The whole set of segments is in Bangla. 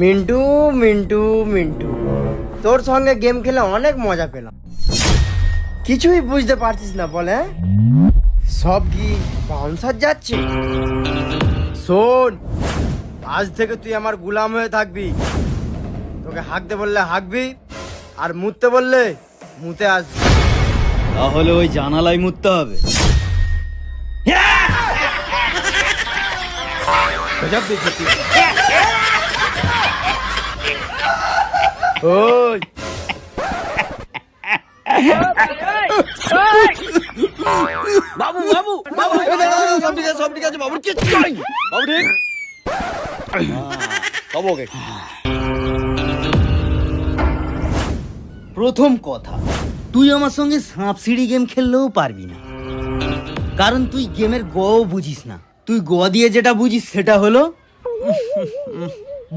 মিন্টু মিন্টু মিন্টু। তোর সঙ্গে গেম খেলে অনেক মজা পেলাম। কিছুই বুঝতে পারছিস না বলে হ্যাঁ? সব কি বাউন্সার যাচ্ছে? শোন আজ থেকে তুই আমার গুলাম হয়ে থাকবি। তোকে হাঁকতে বললে হাঁকবি আর মুততে বললে মুতে আসবি। তাহলে ওই জানালাই মুততে হবে। ওই বাবু বাবু বাবু সব ঠিক আছে সব ঠিক আছে বাবুর কিচ্ছু হয়নি বাবু ঠিক সব ওকে প্রথম কথা তুই আমার সঙ্গে সাপ সিঁড়ি গেম খেললেও পারবি না কারণ তুই গেমের গ বুঝিস না তুই গ দিয়ে যেটা বুঝিস সেটা হলো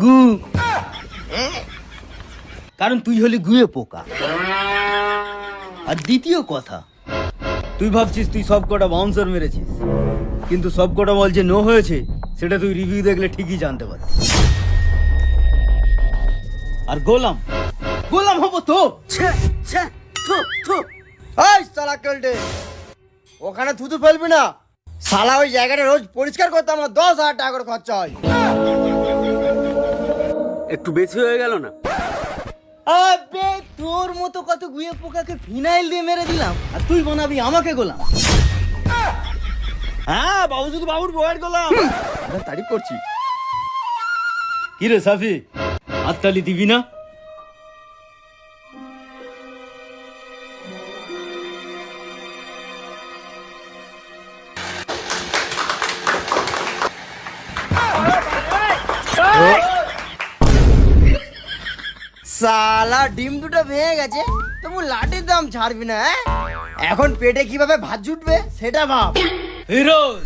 গু। কারণ তুই হলি গুয়ে পোকা। আর দ্বিতীয় কথা তুই ভাবছিস তুই সব কটা বাউন্সার মেরেছিস কিন্তু সব কটা বল যে নো হয়েছে সেটা তুই রিভিউ দেখলে ঠিকই জানতে পারবি আর গোলাম গোলাম হব তো। ওখানে থুতু ফেলবি না। সালা ওই জায়গাটা রোজ পরিষ্কার করতে আমার দশ হাজার টাকা করে খরচা হয়। একটু বেশি হয়ে গেল না? আবে তোর মতো কত গুয়ে পোকাকে ফিনাইল দিয়ে মেরে দিলাম আর তুই বানাবি আমাকে গোলাম। হ্যাঁ বাবু শুধু বাবুর বয়ের গোলাম। তারিফ করছি। কি রে সাফি? হাততালি দিবি না? সালা ডিম দুটো ভেঙে গেছে তবু লাঠির দাম ছাড়বি না হ্যাঁ? এখন পেটে কীভাবে ভাত জুটবে সেটা ভাব। ফিরোজ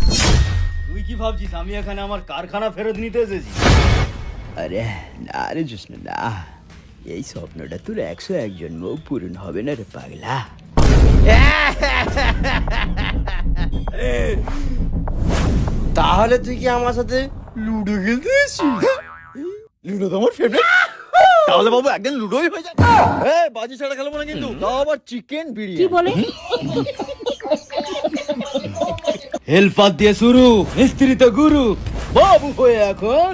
তুই কি ভাবছিস? আমি এখানে আমার কারখানা ফেরত নিতে এসেছি। আরে না রে জোসনা না। এই স্বপ্নটা তোর একশো এক জন্ম পূরণ হবে না রে পাগলা। তাহলে তুই কি আমার সাথে লুডো খেলতে এসেছিস? লুডো তো আমার ফেভারিট তাহলে বাবু একদিন লুডোই হয়ে যায় এ বাজি ছাড়া খেলব না কিন্তু। তাও আবার চিকেন বিরিয়ানি। বলে? হেলপার দিয়ে শুরু মিস্ত্রি তো গুরু। বাবু হয়ে এখন।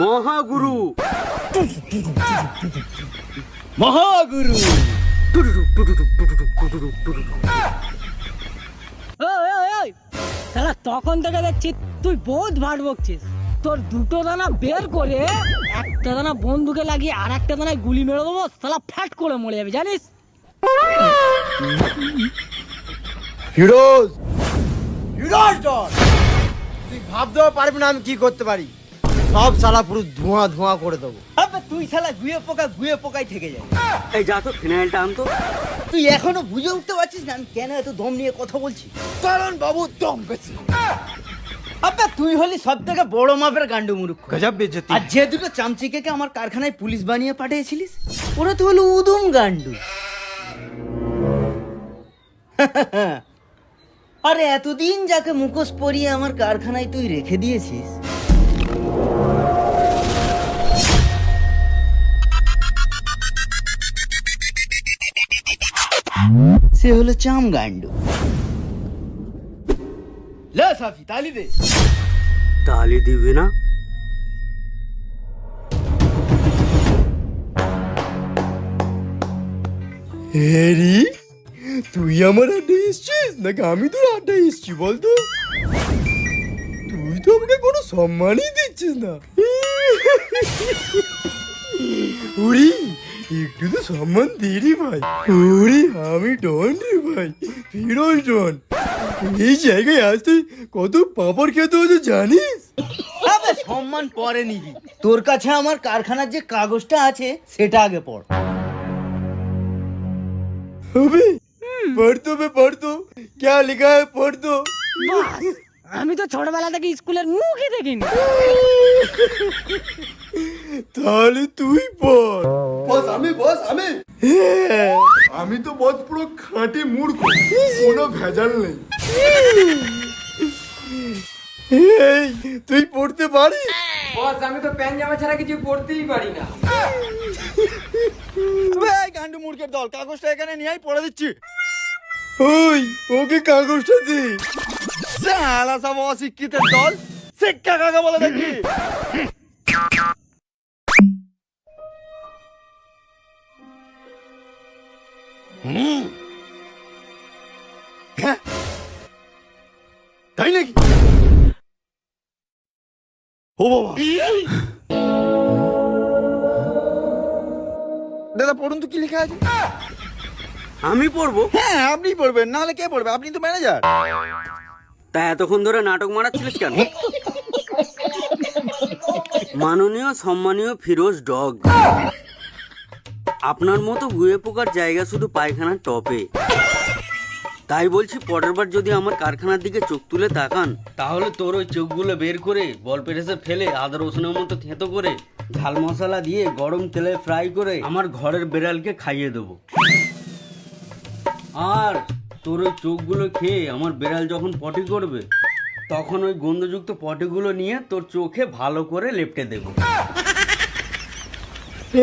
মহাগুরু। মহাগুরু। শালা তখন থেকে দেখছি তুই বহুত ভাট বকছিস। তোর দুটো দানা বের করে একটা দানা বন্ধুকে লাগিয়ে আর একটা দানায় গুলি মেরে দেবো শালা ফ্যাট করে মরে যাবে জানিস? ফিরোজ! ফিরোজ ডন তুই ভাবতেও পারবি না আমি কি করতে পারি। সব সালা পুরো ধোঁয়া ধোঁয়া করে দেবো। তুই শালা গুয়ে পোকা গুয়ে পোকাই থেকে যায় এই যা তো ফিনাইলটা আনতো তুই এখনও বুঝে উঠতে পারছিস না আমি কেন এত দম নিয়ে কথা বলছি? কারণ বাবু দম বেশি। আবে তুই হলি সব থেকে বড় মাপের গান্ডু মুরুখ। গজব বেজতি। আর যে দুটো চামচিকে আমার কারখানায় পুলিশ বানিয়ে পাঠিয়েছিলিস ওরা তো হলো উদুম গান্ডু। আরে এতদিন যাকে মুখোশ পরিয়ে আমার কারখানায় তুই রেখে দিয়েছিস। সে হলো চাম গান্ডু। লে সাফি তালি দে। তালি দিবি না? হেরি তুই আমার আড্ডা এসছিস? নাকি আমি তোর আড্ডা এসছি বলতো? তুই তো আমাকে কোনো সম্মানই দিচ্ছিস না। উরি একটু তো সম্মান দিই ভাই। উরি আমি ডন রে ভাই। ফিরোজ ডন। এই জায়গায় আসতে কত পাপড় খেতে হচ্ছে জানিস আবে সম্মান পরে নিবি তোর কাছে আমার কারখানার যে কাগজটা আছে সেটা আগে পড় अबे पढ़ तो मैं पढ़ तो क्या लिखा है पढ़ तो বাস, আমি তো ছোটবেলা থেকে স্কুলের মুখই দেখিনি তাহলে তুই পড় বস আমি বস আমি। আমি তো বস পুরো খাঁটি মূর্খ কোনো ভেজাল নেই। এই তুই পড়তে পারিস বস আমি তো প্যান্ট জামা ছাড়া কিছু পড়তেই পারি না। এই গান্ডু মূর্খের দল কাগজটা এখানে নিয়ে পড়ে দিচ্ছি। ওই ওকে কাগজটা দে। শালা সব অশিক্ষিতের দল শিক্ষা কাকে বলে দেখি? হ্যাঁ? তাই নাকি? ও বাবা। দাদা পড়ুন তো কি লেখা আছে? আমি পড়ব? হ্যাঁ আপনি পড়বেন নাহলে কে পড়বে? আপনি তো ম্যানেজার। তা এতক্ষণ ধরে নাটক মারাচ্ছিলিস কেন? মাননীয় সম্মানীয় ফিরোজ ডগ। আপনার মতো গুয়ে পোকার জায়গা শুধু পায়খানার টপে। তাই বলছি পরের বার যদি আমার কারখানার দিকে চোখ তুলে তাকান, তাহলে তোর ওই চোখগুলো বের করে বল পেরেসে ফেলে আদা রসুনের মতো থেঁতো করে ঝাল মশলা দিয়ে গরম তেলে ফ্রাই করে আমার ঘরের বেড়ালকে খাইয়ে দেবো। আর তোর ওই চোখগুলো খেয়ে আমার বেড়াল যখন পটি করবে, তখন ওই গন্ধযুক্ত পটিগুলো নিয়ে তোর চোখে ভালো করে লেপটে দেবো।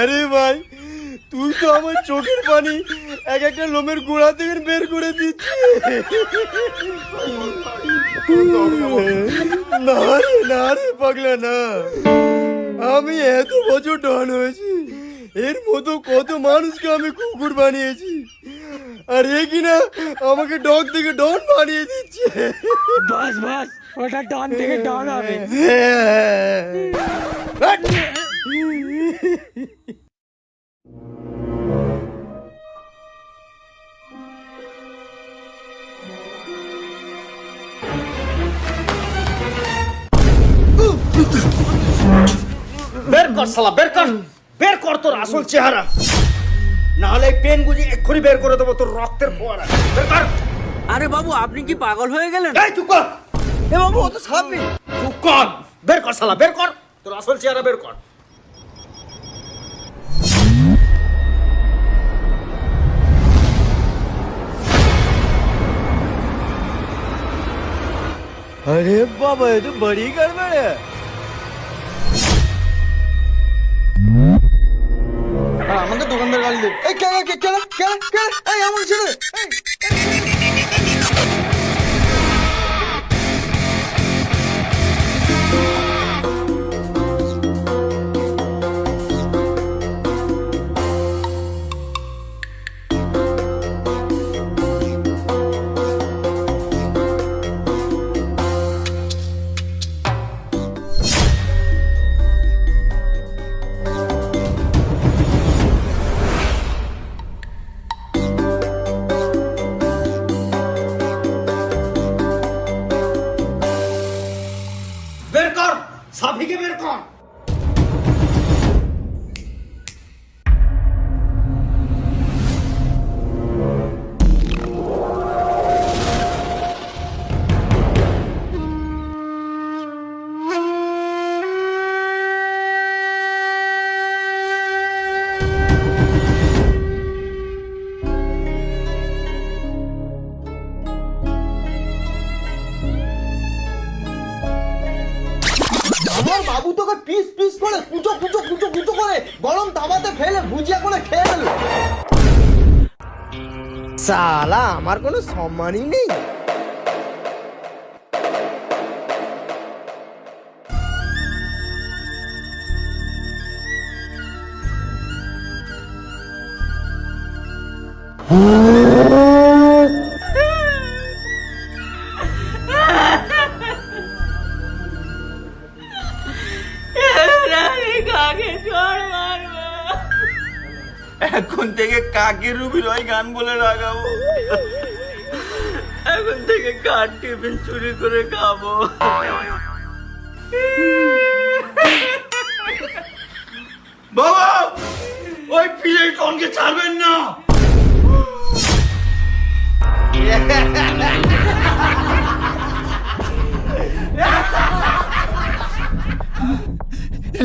আরে ভাই, তুই তো আমার চোখের পানি এক একটা লোমের গোড়া থেকে বের করে রে, না রে পাগলা, না। আমি এত বছর ডন হয়েছি, এর মতো কত মানুষকে আমি কুকুর বানিয়েছি। আর এ কিনা আমাকে ডগ থেকে ডন বানিয়ে দিচ্ছে। বাস বাস ওটা ডান থেকে ডান হবে। বের কর শালা বের কর। বের কর তোর আসল চেহারা। নাহলে এই পেন গুজি এক্ষুনি বের করে দেবো তোর রক্তের ফোয়ারা বের কর আরে বাবু আপনি কি পাগল হয়ে গেলেন এই চুপ কর এ বাবু ও তো সাপি চুপ কর বের কর শালা বের কর তোর আসল চেহারা বের কর अरे बाबा ये तो बड़ी गड़बड़ है আমাদের দোকানদার গালি দেবে এই কে কে কে কে কে এই আমার ছেলে। তাওয়াতে ফেলে ভুজিয়া করে খেয়ে সালা আমার কোনো সম্মানই নেই। এখন থেকে কাকে রুবি রয় গান বলে রাগাবো? এখন থেকে কার টিফিন চুরি করে খাব? বাবা ওই ফিলের টনকে ছাড়বেন না।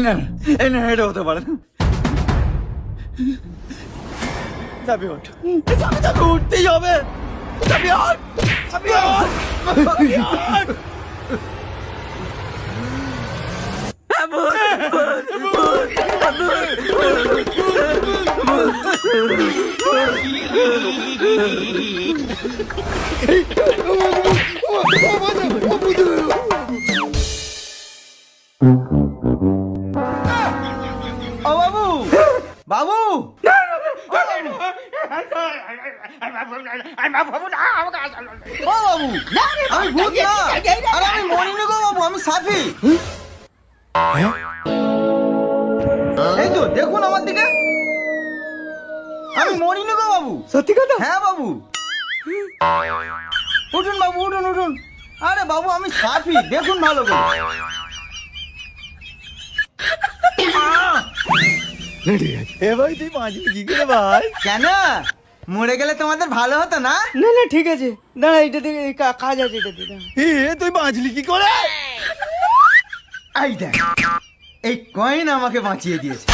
না, না এটা হতে পারে না। চাবি ওঠ। চাবি চাবি উঠতেই হবে। চাবি ওঠ চাবি বাবু বাবু। আমি ভূত না আরে আমি মরিনি গো বাবু আমি সাফি এই তো দেখুন আমার দিকে আমি মরিনি গো বাবু সত্যি কথা হ্যাঁ বাবু উঠুন বাবু উঠুন উঠুন আরে বাবু আমি সাফি দেখুন ভালো করে এ ভাই তুই বাঁচলি কি করে ভাই কেন? মরে গেলে তোমাদের ভালো হতো না? না না ঠিক আছে। দাঁড়া এটা এই কা- কাজ আছে এটা দিয়ে দাঁড়া। এ তুই বাঁচলি কি করে? এই দেখ এই কয়েন আমাকে বাঁচিয়ে দিয়েছে।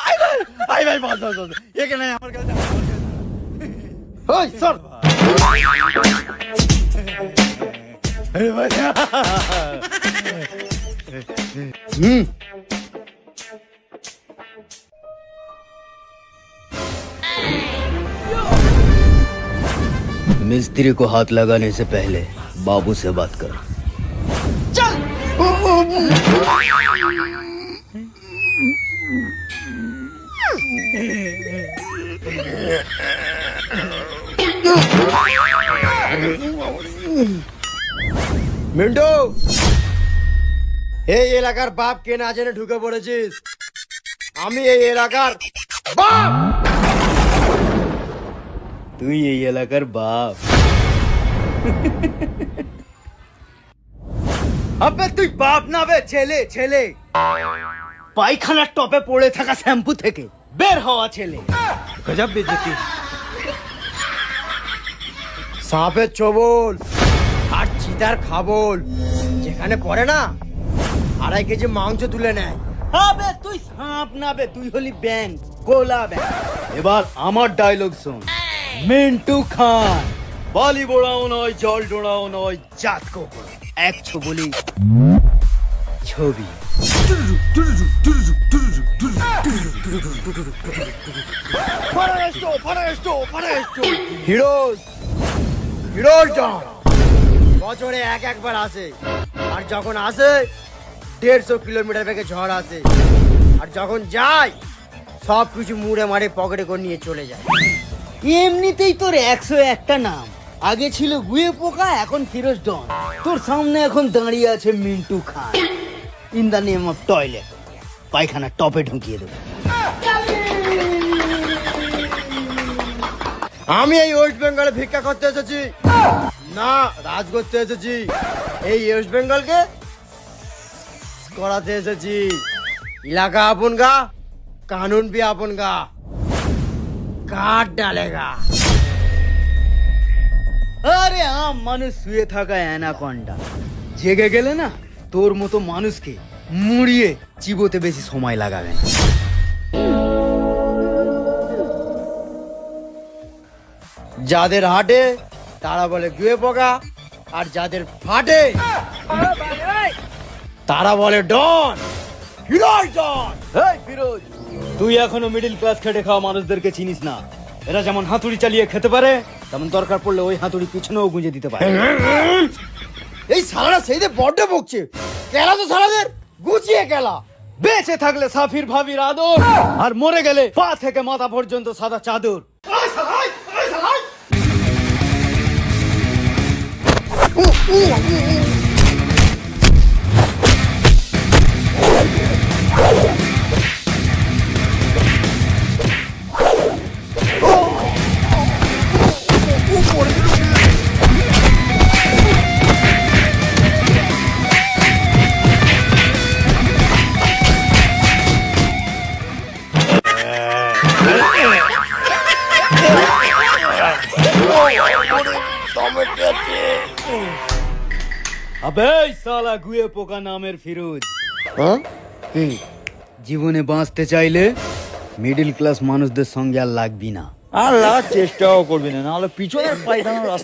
আই ভাই আই ভাই বাঁচ বাঁচ বাঁচ। এখানে আমার কাছে ওই সর। আরে ভাই हम्म। मिस्त्री को हाथ लगाने से पहले बाबू से बात कर। चल। मिंटो। এই এলাকার বাপ কে না জেনে ঢুকে পড়েছিস? আমি এই এলাকার বাপ! তুই এই এলাকার বাপ। আবে তুই বাপ না বে, ছেলে ছেলে। পায়খানার টপে পড়ে থাকা শ্যাম্পু থেকে বের হওয়া ছেলে। গজব বেজতি। সাপের চবল আর চিতার খাবল। যেখানে পড়ে না আড়াই কেজি মাংস তুলে নেয়। আবে তুই সাপ না বে তুই হলি ব্যাং গোলা ব্যাং। এবার আমার ডায়লগ শোন। মিন্টু খান বালি বোড়াও নয় জল ডোড়াও নয় জাত কোকো এক ছবলি ছবি। হিরোজ হিরোজ বছরে এক একবার আসে। আর যখন আসে দেড়শো কিলোমিটার বেগে ঝড় আসে। আর যখন যায় সব কিছু মুড়ে মারে পকেটে করে নিয়ে চলে যায়। এমনিতেই তোর একশো একটা নাম। আগে ছিল গুয়ে পোকা, এখন ফিরোজ ডন। তোর সামনে এখন দাঁড়িয়ে আছে Mintu Khan. In the name of toilet পায়খানা টপে ঢুকিয়ে দেবো। আমি এই ওয়েস্ট বেঙ্গলে ভিক্ষা করতে এসেছি। না, রাজ করতে এসেছি। এই ওয়েস্ট বেঙ্গলকে করাতে এসেছি। এলাকা আপন গা, কানুন পি আপন গা। কাঠ ডালেগা আরে আম মানুষ শুয়ে থাকা অ্যানাকন্ডা। জেগে গেলে না, তোর মতো মানুষকে মুড়িয়ে চিবোতে বেশি সময় লাগাবে না। যাদের হাটে, তারা বলে গুয়ে পোকা, আর যাদের ফাটে তারা বলে ডন হিরোজ ডন! এই ফিরোজ! তুই এখনও মিডিল ক্লাস খেটে খাওয়া মানুষদেরকে চিনিস না। এরা যেমন হাতুড়ি চালিয়ে খেতে পারে তেমন দরকার পড়লে ওই হাতুড়ি পিছনেও গুঁজে দিতে পারে। এই সালারা সেইতে বড্ড বকছে। কেলা তো সালাদের গুছিয়ে কেলা। বেঁচে থাকলে সাফির ভাবির আদর আর মরে গেলে পা থেকে মাথা পর্যন্ত সাদা চাদর। আবে সালা গুয়ে পোকা নামের ফিরোজ। হ্যাঁ? জীবনে বাঁচতে চাইলে মিডিল ক্লাস মানুষদের সঙ্গে আর লাগবি না। আর লাগার চেষ্টাও করবি না নাহলে পিছনের পায়খানার রাস্তা